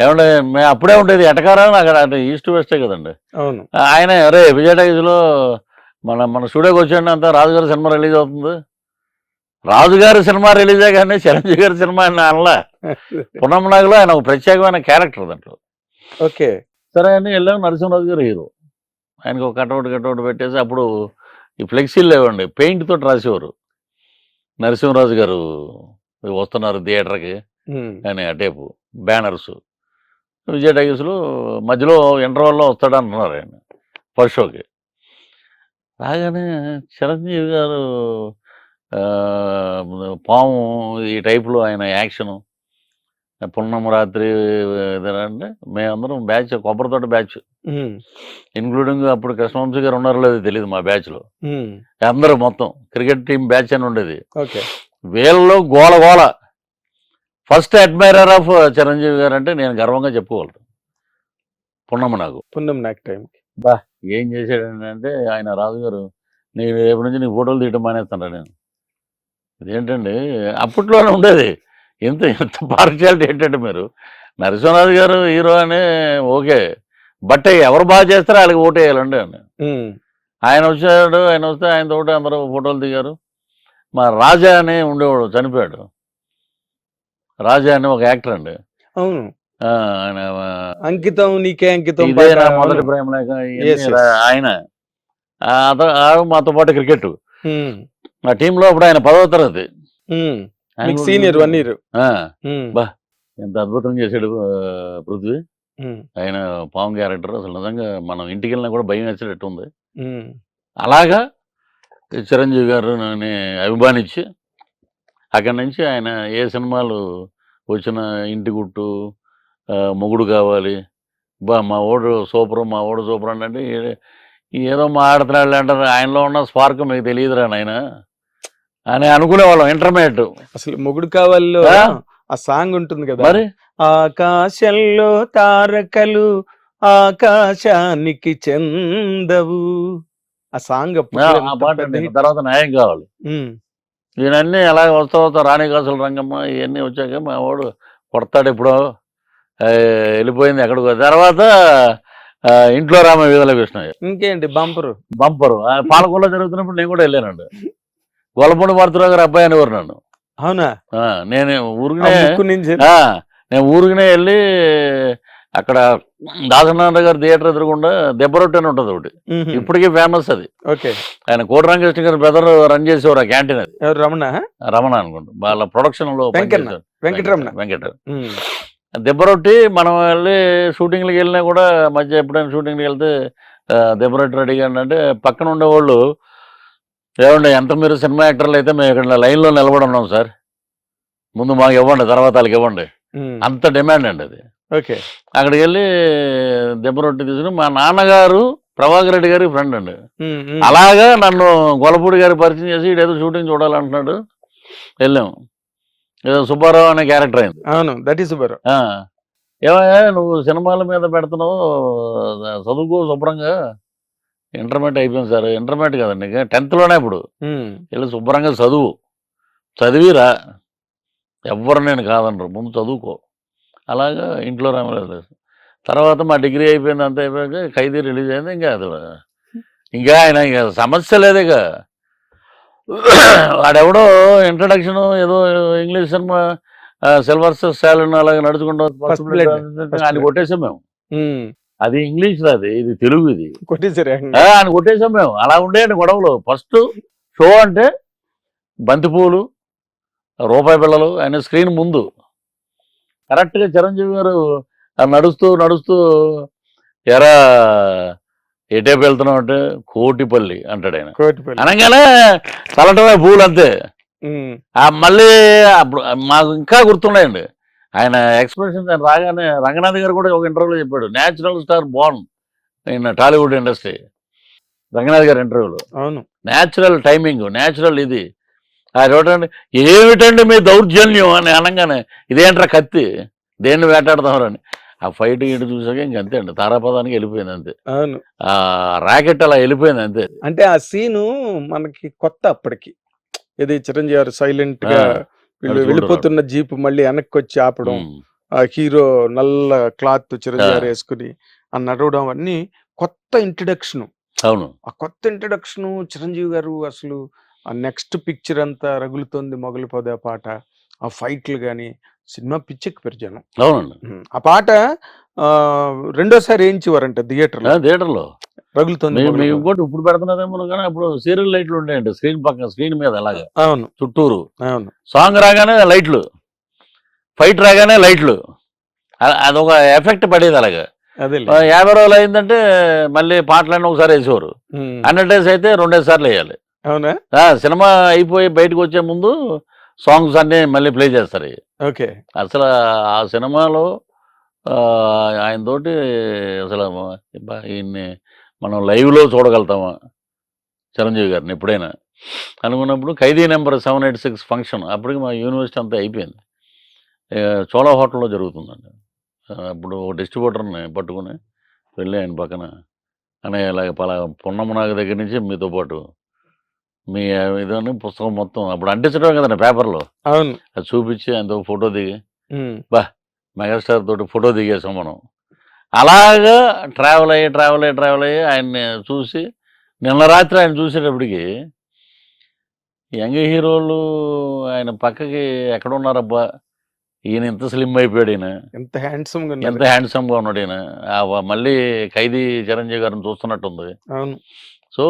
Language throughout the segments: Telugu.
ఏమంటే మే అప్పుడే ఉండేది ఎటకారం అక్కడ అంటే ఈస్ట్ వెస్టే కదండి. అవును. ఆయన అరే విజయ టైజ్లో మన మన స్టూడియోకి వచ్చాడు అంతా రాజుగారి సినిమా రిలీజ్ అవుతుంది. రాజుగారి సినిమా రిలీజే కానీ చిరంజీవి గారి సినిమా అని అనలా. పున్నమనాగులో ఆయన ఒక ప్రత్యేకమైన క్యారెక్టర్ దాంట్లో ఓకే. సరే అని వెళ్ళాం నరసింహరాజు గారు హీరో. ఆయనకు ఒక కటౌట్ కటౌట్ పెట్టేసి అప్పుడు ఈ ఫ్లెక్సీలు లేవండి పెయింట్ తోటి రాసేవారు. నరసింహరాజు గారు వస్తున్నారు థియేటర్కి. అని ఆ టేపు బ్యానర్స్. విజయ టైగర్స్లో మధ్యలో ఇంటర్వల్లో వస్తాడు అంటున్నారు ఆయన ఫస్ట్ షోకి రాగానే చిరంజీవి గారు పాము ఈ టైప్లో ఆయన యాక్షను పున్నమ రాత్రి అంటే మేమందరం బ్యాచ్ కొబ్బరితోట బ్యాచ్. ఉమ్, ఇంక్లూడింగ్ అప్పుడు కృష్ణవంశీ గారు ఉన్నారో లేదో తెలియదు మా బ్యాచ్లో. అందరూ మొత్తం క్రికెట్ టీం బ్యాచ్ అని ఉండేది. వీళ్ళలో గోల గోల. ఫస్ట్ అడ్మైరర్ ఆఫ్ చిరంజీవి గారు అంటే నేను గర్వంగా చెప్పుకోగలను. పున్నమ్మ నాకు. పుణ్యం నాకు టైం ఏం చేశాడంటే ఆయన రాజుగారు నేను రేపు నుంచి నీకు ఫోటోలు తీయటం మానేస్తాను నేను. ఇదేంటండి అప్పట్లోనే ఉండేది. ఎంత ఎంత పార్షియాలిటీ ఏంటంటే మీరు? నరసింహరాజు గారు హీరో అని ఓకే. బట్ ఎవరు బాగా చేస్తారో వాళ్ళకి ఓటు వేయాలండి ఆయన. వచ్చాడు ఆయన వస్తే ఆయన తోటి అందరూ ఫోటోలు దిగారు. మా రాజా అని ఉండేవాడు చనిపోయాడు. రాజా అని ఒక యాక్టర్ అండి. అవును. ఆ, ఆయన ఆ, అంకితం నీకే అంకితం ఇదే నా పాట, మొదటి. ప్రేమ లేఖ ఆయన. ఆ, ఆ మాతో పాటు క్రికెట్ మా టీంలో అప్పుడు ఆయన పదవ తరగతి. సీనియర్ వన్ ఇయర్ ఆ, బా. ఎంత అద్భుతం చేశాడు ఆ, పృథ్వీ. ఆయన పాము క్యారెక్టర్. అసలు నిజంగా మనం ఇంటికి వెళ్ళినా కూడా భయం వేసేటట్టు ఉంది అలాగా చిరంజీవి గారు అభిమానించి అక్కడి నుంచి ఆయన ఏ సినిమాలు వచ్చిన ఇంటి గుట్టు మొగుడు కావాలి బా మా ఓడు సూపర్ మా ఓడు సూపర్ అంటే ఏదో మాట్లాడుతున్నాడు అంటారు ఆయనలో ఉన్న స్పార్క్ మీకు తెలియదురా నాయన అని అనుకునేవాళ్ళం ఇంటర్మీడియట్. అసలు మొగుడు కావాలో ఆ? సాంగ్ ఉంటుంది కదా. మరి? ఆకాశంలో తారకలు ఆకాశానికి చెందవు. ఆ సాంగ్ ఆ పాట. తర్వాత న్యాయం కావాలి. ఈయనన్నీ అలా వస్తా వస్తా రాణికాసుల రంగమ్మ ఇవన్నీ వచ్చాక మా వాడు కొడతాడు ఎప్పుడో ఆ, వెళ్ళిపోయింది ఎక్కడికో. తర్వాత ఇంట్లో రామ వీధుల కృష్ణయ్య. ఇంకేంటి బంపరు? బంపరు. పాలకొల్లో జరుగుతున్నప్పుడు నేను కూడా వెళ్ళానండి. గొల్లపూడి మారుతురావు గారు అబ్బాయి అనేవారు నన్ను. అవునా? నేను ఆ, నేను ఊరికనే వెళ్ళి అక్కడ దాసనారాయణ గారి థియేటర్ ఎదురుగుండా దెబ్బరొట్టి అని ఉంటుంది ఒకటి. ఇప్పటికీ ఫేమస్ అది. ఓకే. ఆయన కోటరామకృష్ణ గారి బ్రదర్ రన్ చేసేవారు ఆ క్యాంటీన్ అది. రమణ? రమణ అనుకుంటా. వాళ్ళ ప్రొడక్షన్లో. వెంకటరమణ. వెంకట ఉమ్, దెబ్బరొట్టి మనం వెళ్ళి షూటింగ్లకి వెళ్ళినా కూడా మధ్య ఎప్పుడైనా షూటింగ్కి వెళ్తే దెబ్బరొట్టి రెడీగా అంటే పక్కన ఉండేవాళ్ళు ఏమండి ఎంత మీరు సినిమా యాక్టర్లు అయితే మేము ఇక్కడ లైన్లో నిలబడి ఉన్నాం సార్. ముందు మాకు ఇవ్వండి తర్వాత వాళ్ళకి ఇవ్వండి. అంత డిమాండ్ అండి అది. ఓకే. అక్కడికి వెళ్ళి దెబ్బరొట్టి తీసుకుని మా నాన్నగారు ప్రభాకర్ రెడ్డి గారి ఫ్రెండ్ అండి. అలాగా నన్ను గొలపూడి గారి పరిచయం చేసి ఈడేదో షూటింగ్ చూడాలంటున్నాడు. వెళ్ళాం. ఏదో సుబ్బారావు అనే క్యారెక్టర్ అయింది. అవును దట్ ఈస్ ఆ, ఏమయ్యా నువ్వు సినిమాల మీద పెడుతున్నావు చదువుకో శుభ్రంగా. ఇంటర్మీడియట్ అయిపోయింది సార్ ఇంటర్మీడియట్ కదండి టెన్త్లోనే ఇప్పుడు. వెళ్ళి శుభ్రంగా చదువు. చదివిరా. ఎవ్వరు నేను కాదనరు ముందు చదువుకో. అలాగా ఇంట్లో రామలేదు తర్వాత మా డిగ్రీ అయిపోయింది అంత అయిపోయాక ఖైదీ రిలీజ్ అయింది ఇంకా అది ఇంకా ఆయన ఇక సమస్య లేదు ఇక. వాడెవడో ఇంట్రడక్షన్ ఏదో ఇంగ్లీష్ సినిమా సిల్వర్ స్టాలిన్ అలాగే నడుచుకుంటూ ఆయన. కొట్టేసాం మేము. అది ఇంగ్లీష్ అది ఇది తెలుగు ఇది. కొట్టేసారు ఆయన. కొట్టేసాం మేము. అలా ఉండేయండి గొడవలు. ఫస్ట్ షో అంటే బంతిపూలు రూపాయి పిల్లలు ఆయన స్క్రీన్ ముందు. కరెక్ట్గా చిరంజీవి గారు నడుస్తూ నడుస్తూ ఎరా ఎటేపు వెళ్తున్నావు అంటే కోటిపల్లి అంటాడు ఆయన. కోటిపల్లి. అనగానే చల్లటమే పూలు అంతే. మళ్ళీ అప్పుడు మాకు ఇంకా గుర్తున్నాయండి. ఆయన ఎక్స్ప్రెషన్ రాగానే రంగనాథ్ గారు కూడా ఒక ఇంటర్వ్యూలో చెప్పాడు natural star born in Tollywood industry. Ranganath గారి ఇంటర్వ్యూలో. అవును. న్యాచురల్ టైమింగ్ న్యాచురల్ ఇది. చూడండి ఏమిటండి మీ దౌర్జన్యం అని అనగానే ఇదేంట్రా కత్తి? దేన్ని వేటాడతామని ఆ ఫైట్ ఇటు చూసాక ఇంక అంతే అండి తారాపదానికి వెళ్ళిపోయింది అంతే. అవును. ఆ రాకెట్ అలా వెళ్ళిపోయింది అంతే. అంటే ఆ సీను మనకి కొత్త అప్పటికి. ఇది చిరంజీవి గారు సైలెంట్గా వీళ్ళు వెళ్ళిపోతున్న జీప్ మళ్ళీ వెనక్కి వచ్చి ఆపడం. ఆ హీరో నల్ల క్లాత్ చిరంజీవి. గారు వేసుకుని ఆ నడవడం అన్ని కొత్త ఇంట్రడక్షన్ అవును. ఆ కొత్త ఇంట్రడక్షన్ చిరంజీవి గారు అసలు ఆ నెక్స్ట్ పిక్చర్ అంతా రగులుతోంది మొగలు పొద పాట. ఆ ఫైట్లు గాని సినిమా పిచ్చెక్కి పెరిచాను అవునండి. ఆ పాట రెండోసారి వేయించేవారంట థియేటర్ థియేటర్లో. రగులుతోంది. ఇంకోటి ఇప్పుడు పెడుతున్నదేమో కానీ అప్పుడు సీరియల్ లైట్లు ఉండేయండి. స్క్రీన్ పక్కన స్క్రీన్ మీద అలాగా. అవును. చుట్టూరు. అవును. సాంగ్ రాగానే లైట్లు. ఫైట్ రాగానే లైట్లు. అదొక ఎఫెక్ట్ పడేది అలాగా. యాభై రోజులు అయిందంటే మళ్ళీ పాటలన్నీ ఒకసారి వేసేవారు. హండ్రెడ్ డేస్ అయితే రెండేసి సార్లు వేయాలి. అవునా? సినిమా అయిపోయి బయటకు వచ్చే ముందు సాంగ్స్ అన్నీ మళ్ళీ ప్లే చేస్తారు. ఓకే. అసలు ఆ సినిమాలో ఆయన తోటి అసలు ఈయన్ని మనం లైవ్లో చూడగలుగుతామా? చిరంజీవి గారిని ఎప్పుడైనా. అనుకున్నప్పుడు Khaidi number seven eight six function అప్పటికి మా యూనివర్సిటీ అంతా అయిపోయింది. చోళా హోటల్లో జరుగుతుందండి. అప్పుడు ఒక డిస్ట్రిబ్యూటర్ని పట్టుకుని వెళ్ళి ఆయన పక్కన అనే ఇలాగ పలా పున్నమనాగ దగ్గర నుంచి మీతో పాటు మీ ఇదని పుస్తకం మొత్తం అప్పుడు అంటించడం కదండి పేపర్లో. అవును. అది చూపించి ఆయనతో ఫోటో దిగి ఉమ్. మెగాస్టార్ తోటి ఫోటో దిగేసాం మనం. అలాగా ట్రావెల్ అయ్యి ట్రావెల్ అయ్యి ట్రావెల్ అయ్యి ఆయన్ని చూసి నిన్న రాత్రి ఆయన చూసేటప్పటికి యంగ్ హీరోలు ఆయన పక్కకి ఎక్కడ ఉన్నారబ్బా ఈయన ఇంత స్లిమ్ అయిపోయాడు ఈయన. ఎంత హ్యాండ్సమ్గా ఎంత ఉన్నారు హ్యాండ్సమ్గా ఉన్నాడు ఈయన. మళ్ళీ ఖైదీ చిరంజీవి గారిని చూస్తున్నట్టుంది. అవును. సో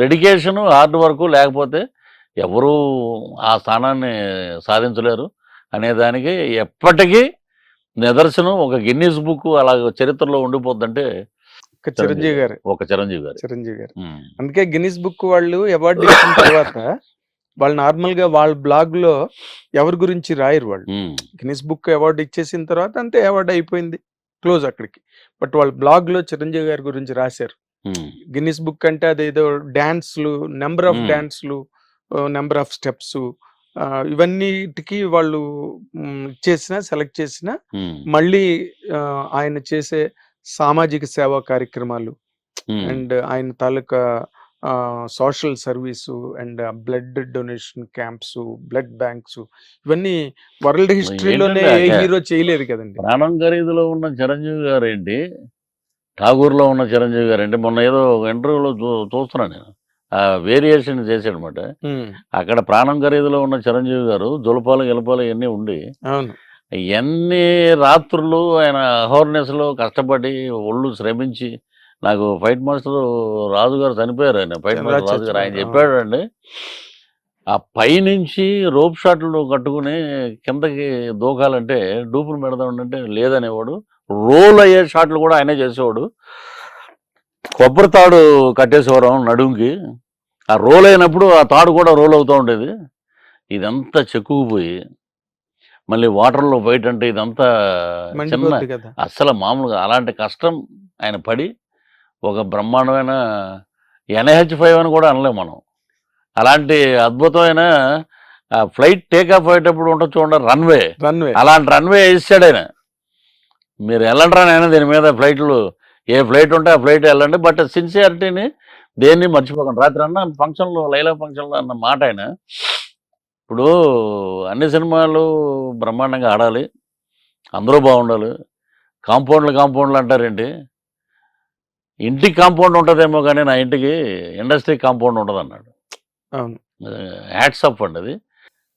డెడికేషన్ హార్డ్ వర్క్ లేకపోతే ఎవరు ఆ స్థానాన్ని సాధించలేరు అనే దానికి ఎప్పటికీ నిదర్శనం ఒక గిన్నీస్ బుక్ అలా చరిత్రలో ఉండిపోద్దంటే ఒక చిరంజీవి గారు ఒక చిరంజీవి గారు చిరంజీవి గారు. అందుకే గిన్నిస్ బుక్ వాళ్ళు అవార్డు ఇచ్చిన తర్వాత వాళ్ళు నార్మల్గా వాళ్ళ బ్లాగ్లో ఎవరి గురించి రాయరు వాళ్ళు. గిన్నిస్ బుక్ అవార్డు ఇచ్చేసిన తర్వాత అంతే అవార్డు అయిపోయింది క్లోజ్ అక్కడికి బట్ వాళ్ళ బ్లాగ్లో చిరంజీవి గారి గురించి రాశారు. గిన్నిస్ బుక్ అంటే అదేదో డాన్స్లు నెంబర్ ఆఫ్. డాన్స్లు నెంబర్ ఆఫ్ స్టెప్స్ ఇవన్నిటికి వాళ్ళు చేసిన సెలెక్ట్ చేసిన. మళ్ళీ ఆయన చేసే సామాజిక సేవా కార్యక్రమాలు. అండ్ ఆయన తాలూకా social service and blood donation camps blood banks ఇవన్నీ వరల్డ్ హిస్టరీలోనే హీరో చేయలేదు కదండి ప్రాణం ఖరీదులో ఉన్న చిరంజీవి గారు ఏంటి ఠాగూర్లో ఉన్న చిరంజీవి గారు ఏంటి మొన్న ఏదో ఇంటర్వ్యూలో చూ చూస్తున్నాను నేను. ఆ వేరియేషన్ చేశాడనమాట అక్కడ ప్రాణం ఖరీదులో ఉన్న చిరంజీవి గారు జులపాలు గెలపాలు ఇవన్నీ ఉండి ఎన్ని రాత్రులు ఆయన అహోర్నెస్లో కష్టపడి ఒళ్ళు శ్రమించి నాకు ఫైట్ మాస్టర్ రాజు గారు చనిపోయారు ఆయన. ఫైట్ మాస్టర్ రాజు గారు ఆయన చెప్పాడు అండి ఆ పైనుంచి రోప్ షాట్లు కట్టుకుని కిందకి దూకాలంటే డూపులు పెడదామంటే లేదనేవాడు రోల్ అయ్యే షాట్లు కూడా ఆయనే చేసేవాడు. కొబ్బరి తాడు కట్టేసేవారు నడుంకి ఆ రోల్ అయినప్పుడు ఆ తాడు కూడా రోల్ అవుతూ ఉండేది. ఇదంతా చెక్కుకుపోయి మళ్ళీ వాటర్లో బయట అంటే ఇదంతా చిన్న అస్సలు మామూలుగా అలాంటి కష్టం ఆయన పడి ఒక బ్రహ్మాండమైన ఎన్హెచ్ ఫైవ్ అని కూడా అనలేం మనం. అలాంటి అద్భుతమైన ఫ్లైట్ టేక్ ఆఫ్ అయ్యేటప్పుడు ఉంటుంది చూడండి రన్వే. రన్వే. అలాంటి రన్వే వేసాడు ఆయన. మీరు వెళ్ళండి ఆయన దీని మీద ఫ్లైట్లు ఏ ఫ్లైట్ ఉంటే ఆ ఫ్లైట్ వెళ్ళండి. బట్ సిన్సియారిటీని దేన్ని మర్చిపోకండి. రాత్రి అన్న ఫంక్షన్లో లైలా ఫంక్షన్లో అన్న మాట ఆయన. ఇప్పుడు అన్ని సినిమాలు బ్రహ్మాండంగా ఆడాలి. అందరూ బాగుండాలి. కాంపౌండ్లు కాంపౌండ్లు అంటారేంటి? ఇంటికి కాంపౌండ్ ఉంటుందేమో కానీ నా ఇంటికి ఇండస్ట్రీ కాంపౌండ్ ఉంటుంది అన్నాడు అవును. హ్యాట్స్ అప్ అండి అది.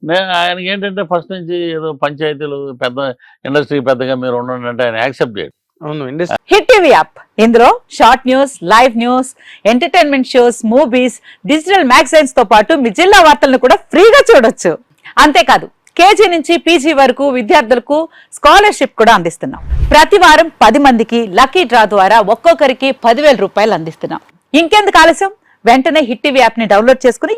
నే- ఆయనకి ఏంటంటే ఫస్ట్ నుంచి ఏదో పంచాయతీలు పెద్ద ఇండస్ట్రీ పెద్దగా మీరు ఉండండి అంటే ఆయన యాక్సెప్ట్ చేయడు. అవును ఇండస్ట్రీ హిట్ టీవీ యాప్. ఇందులో short news live news entertainment shows movies digital మ్యాగజైన్స్తో పాటు మీ జిల్లా వార్తలను కూడా ఫ్రీగా చూడొచ్చు. అంతేకాదు కేజీ నుంచి పీజీ వరకు విద్యార్థులకు స్కాలర్షిప్ కూడా అందిస్తున్నాం. ప్రతి వారం పది మందికి లక్కీ డ్రా ద్వారా ఒక్కొక్కరికి పదివేల రూపాయలు అందిస్తున్నాం. ఇంకెందుకు ఆలస్యం? వెంటనే హిట్ టీవీ యాప్ని డౌన్లోడ్ చేసుకుని